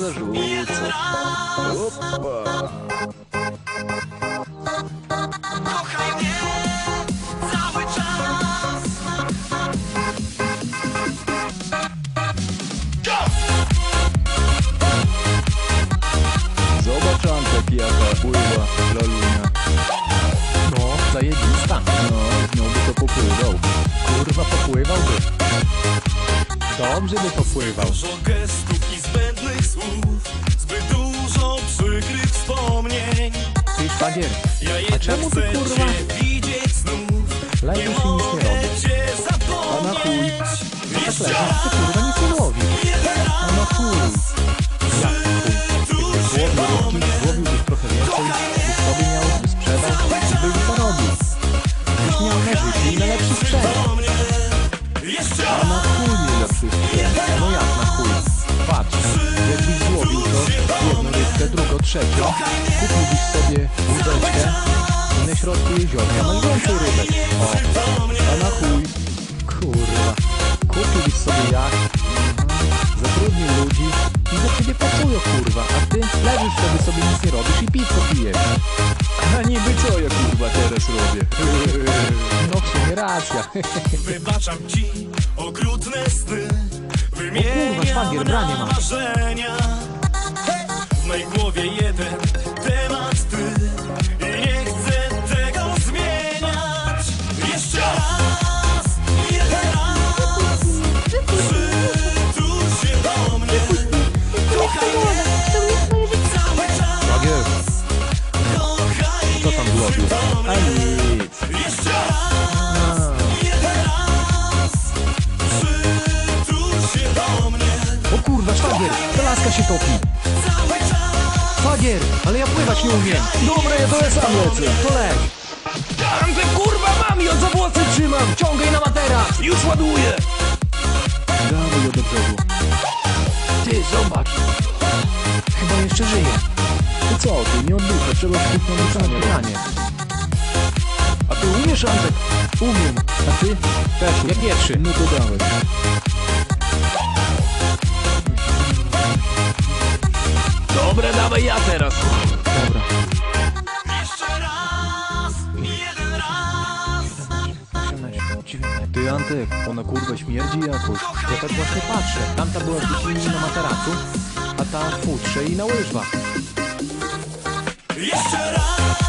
Zarzucę. Opa. Kochaj mnie cały czas. Zobacz Antek jaka pływa lalunia. No, zajebista. No, nią by to popływał. Kurwa, popływałby. Dobrze by popływał. Dużo gestów i zbędnych słów, zbyt dużo przykrych wspomnień. Ty szwagier, Ja jednak czemu ty, kurwa, widzieć znów. i Nie nic nie cię A na chuj. zapomnieć. Tak Jeszcze leżysz, ty kurwa nic nie A na chuj. Jak chuj? Złowił, złowiłbyś trochę więcej, byś sobie miał, by sprzedał byś zarobił. Byś miał leżyć i na lepszy sprzęt. Jeszcze A na chuj mi lepszy sprzęt. No jak trzecią, kupiłbyś sobie łódeczkę i na środku jeziorka masz więcej rybek. O, a na chuj? Kurwa. Kupiłbyś sobie jacht, zatrudnił ludzi i za ciebie pracują, kurwa, a ty leżysz sobie, sobie nic nie robisz i piwko pijesz. A niby co ja kurwa teraz robię? No w sumie racja. Wybaczam ci okrutne sny Wymieniam szwagier, branie masz. marzenia Do A nic. Jeszcze raz, Przytul się do mnie O kurwa, szwagier, ta laska się topi. Szwagier, ale ja pływać nie umiem. Dobra, ja to sam lecę. To leć. Antek, kurwa, mam ją za włosy trzymam. Ciągaj na materac. Już ładuję. Dawaj do brzegu. Ty, zobacz. Ty nie oddycha, trzeba skupić na ruszanie. Granie. A ty umiesz Antek? Umiem. A ty? Też Ja pierwszy. No to dawaj. Dobra, dawaj ja teraz. Dobra. Jeszcze raz, jeden raz 18, 19. Ty Antek, ona kurwa śmierdzi jakoś. Ja tak właśnie patrzę. Tamta była w na materacu, a ta w futrze i na łyżwach. Jeszcze raz